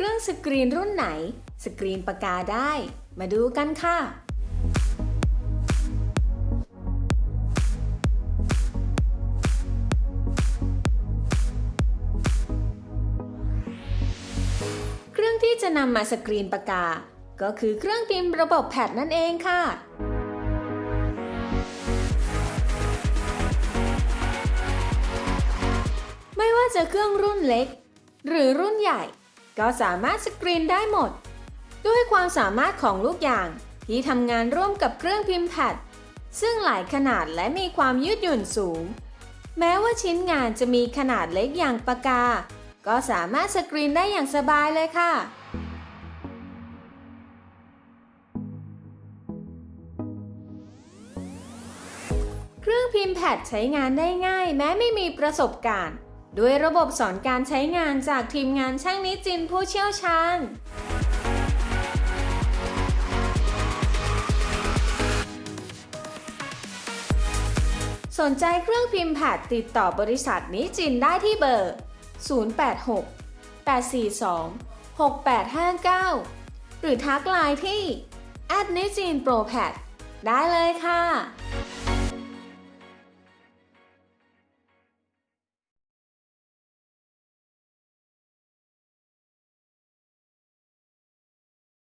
เครื่องสกรีนรุ่นไหน สกรีนปากกาได้ มาดูกันค่ะ เครื่องที่จะนำมาสกรีนปากกา ก็คือเครื่องพิมพ์ระบบแพดนั่นเองค่ะไม่ว่าจะเครื่องรุ่นเล็ก หรือรุ่นใหญ่ ก็สามารถสกรีนได้หมด ด้วยความสามารถของลูกยางที่ทำงานร่วมกับเครื่องพิมพ์แพดซึ่งหลายขนาดและมีความยืดหยุ่นสูง แม้ว่าชิ้นงานจะมีขนาดเล็กอย่างปากกา ก็สามารถสกรีนได้อย่างสบายเลยค่ะเครื่องพิมพ์แพดใช้งานได้ง่าย แม้ไม่มีประสบการณ์ ด้วยระบบสอนการใช้งานจากทีมงานช่างนิจินผู้เชี่ยวชาญ สนใจเครื่องพิมพ์แพดติดต่อบริษัทนิจินได้ที่เบอร์ 086 842 6859 หรือทักไลน์ที่ n i j i n p r o p a d ได้เลยค่ะ